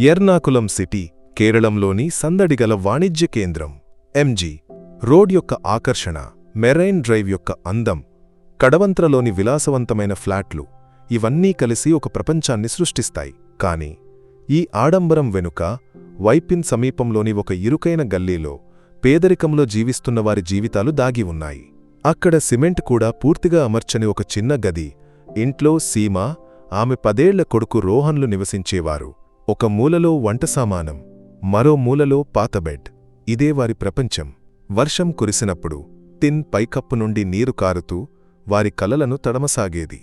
Ernakulam city కేరళంలోని సందడిగల వాణిజ్య కేంద్రం. MG. Road యొక్క ఆకర్షణ మెరైన్ డ్రైవ్ యొక్క అందం కడవంత్రలోని విలాసవంతమైన ఫ్లాట్లు ఇవన్నీ కలిసి ఒక ప్రపంచాన్ని సృష్టిస్తాయి. కాని ఈ ఆడంబరం వెనుక వైపిన్ సమీపంలోని ఒక ఇరుకైన గల్లీలో పేదరికంలో జీవిస్తున్న వారి జీవితాలు దాగి ఉన్నాయి. అక్కడ సిమెంట్ కూడా పూర్తిగా అమర్చని ఒక చిన్న గది ఇంట్లో సీమ ఆమె పదేళ్ళ కొడుకు రోహన్లు నివసించేవారు. ఒక మూలలో వంట సామానం మరో మూలలో పాత బెడ్. ఇదే వారి ప్రపంచం. వర్షం కురిసినప్పుడు టిన్ పైకప్పు నుండి నీరు కారుతూ వారి కలలను తడమసాగేది.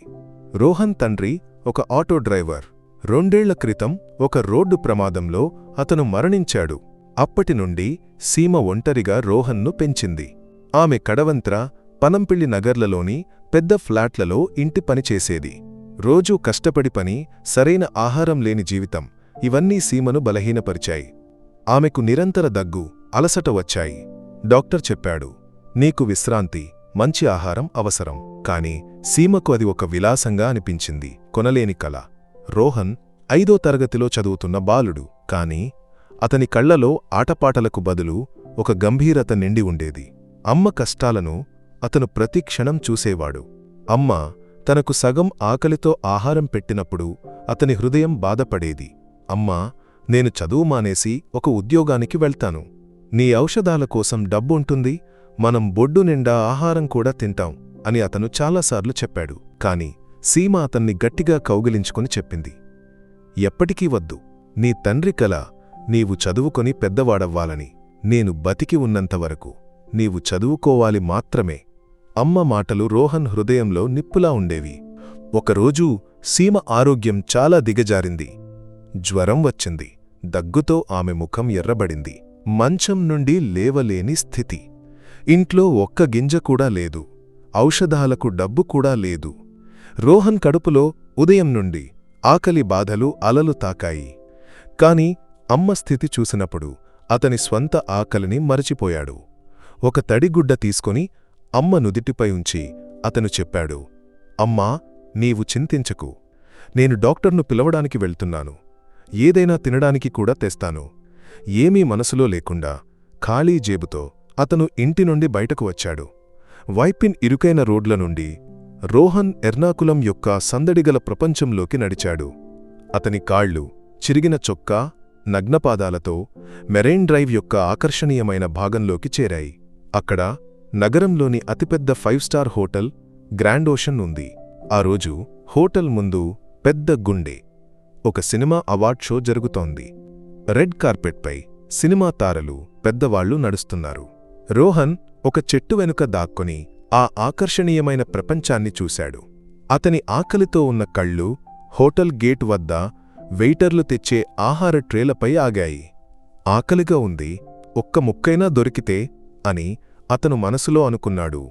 రోహన్ తండ్రి ఒక ఆటో డ్రైవర్. రెండేళ్ళ క్రితం ఒక రోడ్డు ప్రమాదంలో అతను మరణించాడు. అప్పటి నుండి సీమ ఒంటరిగా రోహన్ను పెంచింది. ఆమె కడవంత్ర పనంపిళ్ళి నగర్లలోని పెద్ద ఫ్లాట్లలో ఇంటి పనిచేసేది రోజూ కష్టపడి పని సరైన ఆహారం లేని జీవితం ఇవన్నీ సీమను బలహీనపరిచాయి. ఆమెకు నిరంతర దగ్గు అలసట వచ్చాయి. డాక్టర్ చెప్పాడు నీకు విశ్రాంతి మంచి ఆహారం అవసరం. కాని సీమకు అది ఒక విలాసంగా అనిపించింది. కొనలేని కల రోహన్ ఐదో తరగతిలో చదువుతున్న బాలుడు. కాని అతని కళ్ళలో ఆటపాటలకు బదులు ఒక గంభీరత నిండి ఉండేది. అమ్మ కష్టాలను అతను ప్రతి క్షణం చూసేవాడు. అమ్మ తనకు సగం ఆకలితో ఆహారం పెట్టినప్పుడు అతని హృదయం బాధపడేది. అమ్మా నేను చదువు మానేసి ఒక ఉద్యోగానికి వెళ్తాను. నీ ఔషధాల కోసం డబ్బుంటుంది మనం బొడ్డు నిండా ఆహారం కూడా తింటాం అని అతను చాలాసార్లు చెప్పాడు. కాని సీమ అతన్ని గట్టిగా కౌగిలించుకుని చెప్పింది. ఎప్పటికీ వద్దు నీ తండ్రి కల నీవు చదువుకొని పెద్దవాడవ్వాలని నేను బతికి ఉన్నంతవరకు నీవు చదువుకోవాలి మాత్రమే. అమ్మ మాటలు రోహన్ హృదయంలో నిప్పులా ఉండేవి. ఒకరోజు సీమ ఆరోగ్యం చాలా దిగజారింది. జ్వరం వచ్చింది. దగ్గుతో ఆమె ముఖం ఎర్రబడింది. మంచం నుండి లేవలేని స్థితి. ఇంట్లో ఒక్క గింజ కూడా లేదు. ఔషధాలకు డబ్బు కూడా లేదు. రోహన్ కడుపులో ఉదయం నుండి ఆకలి బాధలు అలలు తాకాయి. కాని అమ్మ స్థితి చూసినప్పుడు అతని స్వంత ఆకలిని మరచిపోయాడు. ఒక తడిగుడ్డ తీసుకొని అమ్మ నుదిటిపై ఉంచి అతను చెప్పాడు అమ్మా నీవు చింతించకు. నేను డాక్టర్ను పిలవడానికి వెళ్తున్నాను. ఏదైనా తినడానికి కూడా తెస్తాను. ఏమీ మనసులో లేకుండా ఖాళీ జేబుతో అతను ఇంటి నుండి బయటకు వచ్చాడు. వైపిన్ ఇరుకైన రోడ్ల నుండి రోహన్ ఎర్నాకులం యొక్క సందడిగల ప్రపంచంలోకి నడిచాడు. అతని కాళ్ళు చిరిగిన చొక్కా నగ్నపాదాలతో మెరైన్ డ్రైవ్ యొక్క ఆకర్షణీయమైన భాగంలోకి చేరాయి. అక్కడ నగరంలోని అతిపెద్ద five star hotel grand ocean ఉంది. ఆ రోజు హోటల్ ముందు పెద్ద గుండె ఒక సినిమా అవార్డ్ షో జరుగుతోంది. రెడ్ కార్పెట్పై సినిమా తారలు పెద్దవాళ్ళు నడుస్తున్నారు. రోహన్ ఒక చెట్టు వెనుక దాక్కుని ఆ ఆకర్షణీయమైన ప్రపంచాన్ని చూశాడు. అతని ఆకలితో ఉన్న కళ్ళు హోటల్ గేట్ వద్ద వెయిటర్లు తెచ్చే ఆహార ట్రేలపై ఆగాయి. ఆకలిగా ఉంది ఒక్క ముక్కైనా దొరికితే అని అతను మనసులో అనుకున్నాడు.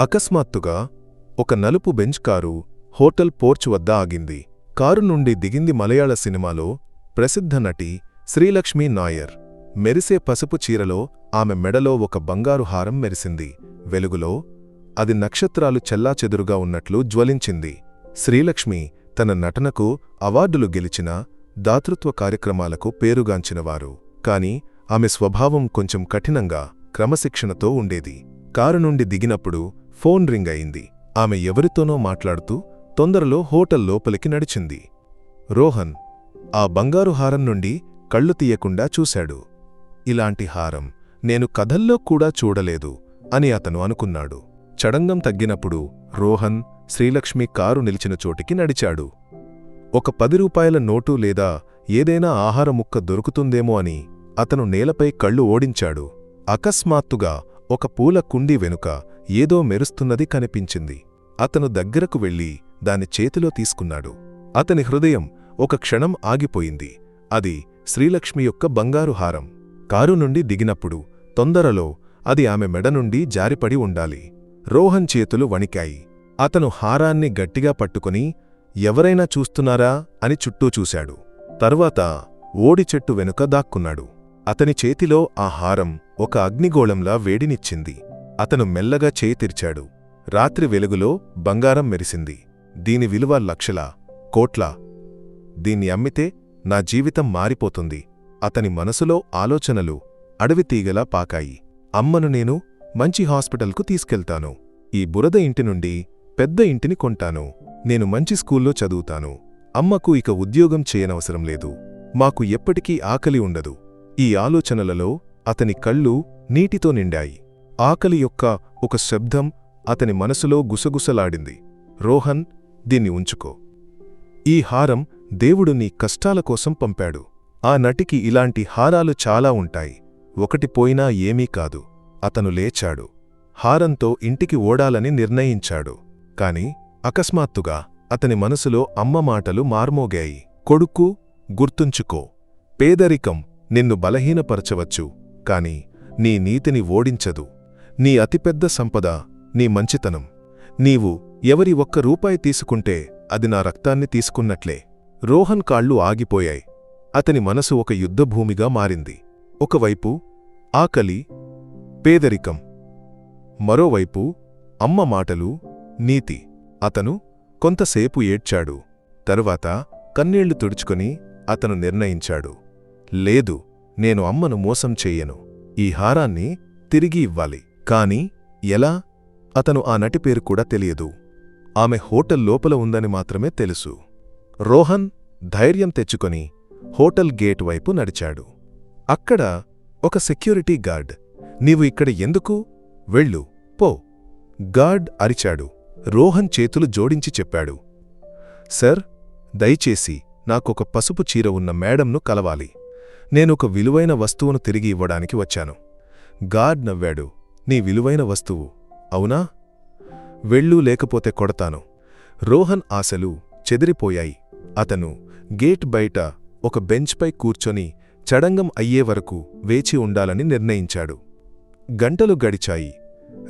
అకస్మాత్తుగా ఒక నలుపు బెంచ్ కారు హోటల్ పోర్చ్ వద్ద ఆగింది. కారు నుండి దిగింది మలయాళ సినిమాలో ప్రసిద్ధ నటి శ్రీలక్ష్మీ నాయర్. మెరిసే పసుపు చీరలో ఆమె మెడలో ఒక బంగారు హారం మెరిసింది. వెలుగులో అది నక్షత్రాలు చెల్లాచెదురుగా ఉన్నట్లు జ్వలించింది. శ్రీలక్ష్మి తన నటనకు అవార్డులు గెలిచిన దాతృత్వ కార్యక్రమాలకు పేరుగాంచినవారు. కాని ఆమె స్వభావం కొంచెం కఠినంగా క్రమశిక్షణతో ఉండేది. కారు నుండి దిగినప్పుడు ఫోన్ రింగ్ అయింది. ఆమె ఎవరితోనో మాట్లాడుతూ తొందరలో హోటల్ లోపలికి నడిచింది. రోహన్ ఆ బంగారు హారం నుండి కళ్ళు తీయకుండా చూశాడు. ఇలాంటి హారం నేను కథల్లో కూడా చూడలేదు అని అతను అనుకున్నాడు. చడంగం తగ్గినప్పుడు రోహన్ శ్రీలక్ష్మి కారు నిలిచిన చోటికి నడిచాడు. ఒక పది రూపాయల నోటు లేదా ఏదైనా ఆహార ముక్క దొరుకుతుందేమో అని అతను నేలపై కళ్ళు ఓడించాడు. అకస్మాత్తుగా ఒక పూల కుండీ వెనుక ఏదో మెరుస్తున్నది కనిపించింది. అతను దగ్గరకు వెళ్ళి దాని చేతిలో తీసుకున్నాడు. అతని హృదయం ఒక క్షణం ఆగిపోయింది. అది శ్రీలక్ష్మి యొక్క బంగారు హారం. కారు నుండి దిగినప్పుడు తొందరలో అది ఆమె మెడ నుండి జారిపడి ఉండాలి. రోహన్ చేతులు వణికాయి. అతను హారాన్ని గట్టిగా పట్టుకుని ఎవరైనా చూస్తున్నారా? అని చుట్టూ చూశాడు. తర్వాత ఓడి చెట్టు వెనుక దాక్కున్నాడు. అతని చేతిలో ఆ హారం ఒక అగ్నిగోళంలా వేడినిచ్చింది. అతను మెల్లగా చేయి తెరిచాడు రాత్రి వెలుగులో బంగారం మెరిసింది. దీని విలువ లక్షలా కోట్లా. దీన్ని అమ్మితే నా జీవితం మారిపోతుంది. అతని మనసులో ఆలోచనలు అడవి తీగలా పాకాయి. అమ్మను నేను మంచి హాస్పిటల్కు తీసుకెళ్తాను. ఈ బురద ఇంటి నుండి పెద్ద ఇంటిని కొంటాను. నేను మంచి స్కూల్లో చదువుతాను. అమ్మకు ఇక ఉద్యోగం చేయనవసరం లేదు. మాకు ఎప్పటికీ ఆకలి ఉండదు. ఈ ఆలోచనలలో అతని కళ్ళు నీటితో నిండాయి. ఆకలి యొక్క ఒక శబ్దం అతని మనసులో గుసగుసలాడింది. రోహన్ దీన్ని ఉంచుకో. ఈ హారం దేవుడు నీ కష్టాల కోసం పంపాడు. ఆ నటికి ఇలాంటి హారాలు చాలా ఉంటాయి. ఒకటి పోయినా ఏమీ కాదు. అతను లేచాడు. హారంతో ఇంటికి ఓడాలని నిర్ణయించాడు. కాని అకస్మాత్తుగా అతని మనసులో అమ్మ మాటలు మార్మోగాయి. కొడుకు గుర్తుంచుకో. పేదరికం నిన్ను బలహీనపరచవచ్చు. కాని నీ నీతిని ఓడించదు. నీ అతిపెద్ద సంపద నీ మంచితనం. నీవు ఎవరి ఒక్క రూపాయి తీసుకుంటే అది నా రక్తాన్ని తీసుకున్నట్లే. రోహన్ కాళ్ళు ఆగిపోయాయి. అతని మనసు ఒక యుద్ధభూమిగా మారింది. ఒకవైపు ఆకలి పేదరికం. మరోవైపు అమ్మ మాటలు నీతి. అతను కొంతసేపు ఏడ్చాడు. తరువాత కన్నీళ్ళు తుడుచుకొని అతను నిర్ణయించాడు. లేదు నేను అమ్మను మోసం చెయ్యను. ఈ హారాన్ని తిరిగి ఇవ్వాలి. కాని ఎలా? అతను ఆ నటి పేరు కూడా తెలియదు. ఆమె హోటల్ లోపల ఉందని మాత్రమే తెలుసు. రోహన్ ధైర్యం తెచ్చుకొని హోటల్ గేట్ వైపు నడిచాడు. అక్కడ ఒక సెక్యూరిటీ గార్డ్. నీవు ఇక్కడ ఎందుకు? వెళ్ళు పో. గార్డ్ అరిచాడు. రోహన్ చేతులు జోడించి చెప్పాడు. సర్ దయచేసి నాకొక పసుపు చీర ఉన్న మేడంను కలవాలి. నేనొక విలువైన వస్తువును తిరిగి ఇవ్వడానికి వచ్చాను. గార్డ్ నవ్వాడు. నీ విలువైన వస్తువు అవునా? వెళ్ళు లేకపోతే కొడతాను. రోహన్ ఆశలు చెదిరిపోయాయి. అతను గేట్ బయట ఒక బెంచ్పై కూర్చొని చడంగం అయ్యే వరకు వేచి ఉండాలని నిర్ణయించాడు. గంటలు గడిచాయి.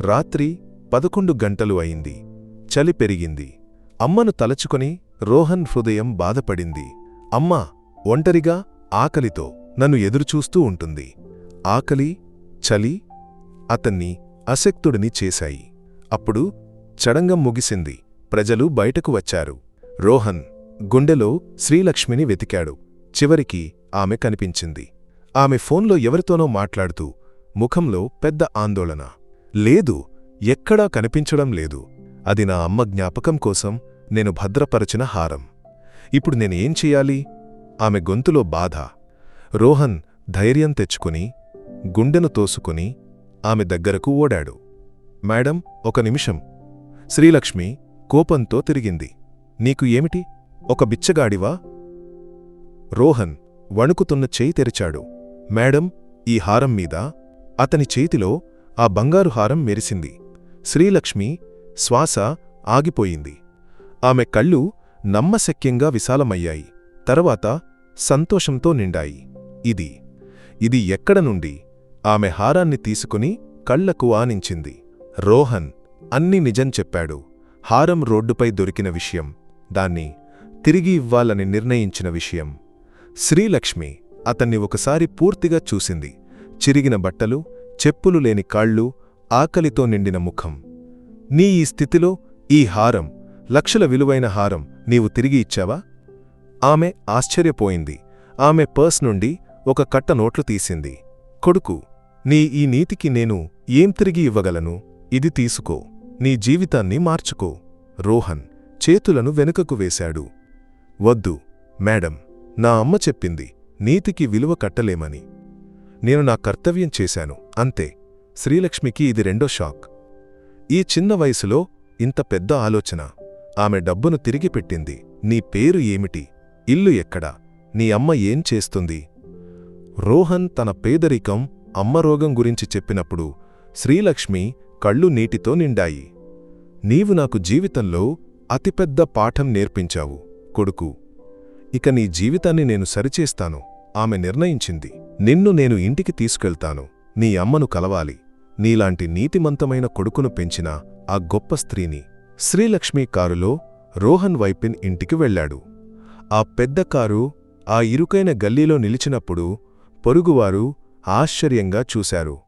రాత్రి పదకొండు గంటలు అయింది. చలి పెరిగింది. అమ్మను తలచుకొని రోహన్ హృదయం బాధపడింది. అమ్మా ఒంటరిగా ఆకలితో నన్ను ఎదురుచూస్తూ ఉంటుంది. ఆకలి చలి అతన్ని అశక్తుడిని చేశాయి. అప్పుడు చడంగం ముగిసింది. ప్రజలు బయటకు వచ్చారు. రోహన్ గుండెలో శ్రీలక్ష్మిని వెతికాడు. చివరికి ఆమె కనిపించింది. ఆమె ఫోన్లో ఎవరితోనో మాట్లాడుతూ ముఖంలో పెద్ద ఆందోళన. లేదు ఎక్కడా కనిపించడం లేదు. అది నా అమ్మ జ్ఞాపకం కోసం నేను భద్రపరచిన హారం. ఇప్పుడు నేనేం చెయ్యాలి ఆమె గొంతులో బాధ. రోహన్ ధైర్యం తెచ్చుకుని గుండెను తోసుకుని ఆమె దగ్గరకు ఓడాడు. మేడం ఒక నిమిషం. శ్రీలక్ష్మి కోపంతో తిరిగింది. నీకు ఏమిటి? ఒక బిచ్చగాడివా? రోహన్ వణుకుతున్న చేయి తెరిచాడు. మేడం ఈ హారం మీద అతని చేతిలో ఆ బంగారు హారం మెరిసింది. శ్రీలక్ష్మి శ్వాస ఆగిపోయింది. ఆమె కళ్ళు నమ్మశక్యంగా విశాలమయ్యాయి. తరువాత సంతోషంతో నిండాయి. ఇది ఇది ఎక్కడ నుండి? ఆమె హారాన్ని తీసుకుని కళ్ళకు ఆనించింది. రోహన్ అన్ని నిజం చెప్పాడు. హారం రోడ్డుపై దొరికిన విషయం దాన్ని తిరిగి ఇవ్వాలని నిర్ణయించిన విషయం. శ్రీలక్ష్మి అతన్ని ఒకసారి పూర్తిగా చూసింది. చిరిగిన బట్టలు చెప్పులు లేని కాళ్ళు ఆకలితో నిండిన ముఖం. నీ ఈ స్థితిలో ఈ హారం లక్షల విలువైన హారం నీవు తిరిగి ఇచ్చావా? ఆమె ఆశ్చర్యపోయింది. ఆమె పర్స్ నుండి ఒక కట్ట నోట్లు తీసింది. కొడుకు నీ ఈ నీతికి నేను ఏం తిరిగి ఇవ్వగలను? ఇది తీసుకో. నీ జీవితాన్ని మార్చుకో. రోహన్ చేతులను వెనుకకు వేశాడు. వద్దు మేడం నా అమ్మ చెప్పింది నీతికి విలువ కట్టలేమని. నేను నా కర్తవ్యం చేశాను అంతే. శ్రీలక్ష్మికి ఇది రెండో షాక్. ఈ చిన్న వయసులో ఇంత పెద్ద ఆలోచన. ఆమె డబ్బును తిరిగి పెట్టింది. నీ పేరు ఏమిటి? ఇల్లు ఎక్కడా? నీ అమ్మ ఏం చేస్తుంది? రోహన్ తన పేదరికం అమ్మ రోగం గురించి చెప్పినప్పుడు శ్రీలక్ష్మి కళ్ళు నీటితో నిండాయి. నీవు నాకు జీవితంలో అతిపెద్ద పాఠం నేర్పించావు కొడుకు. ఇక నీ జీవితాన్ని నేను సరిచేస్తాను ఆమె నిర్ణయించింది. నిన్ను నేను ఇంటికి తీసుకెళ్తాను నీ అమ్మను కలవాలి. నీలాంటి నీతిమంతమైన కొడుకును పెంచిన ఆ గొప్ప స్త్రీని శ్రీలక్ష్మి కారులో రోహన్ వైపిన్ ఇంటికి వెళ్ళాడు. ఆ పెద్ద కారు ఆ ఇరుకైన గల్లీలో నిలిచినప్పుడు పొరుగువారు ఆశ్చర్యంగా చూశారు.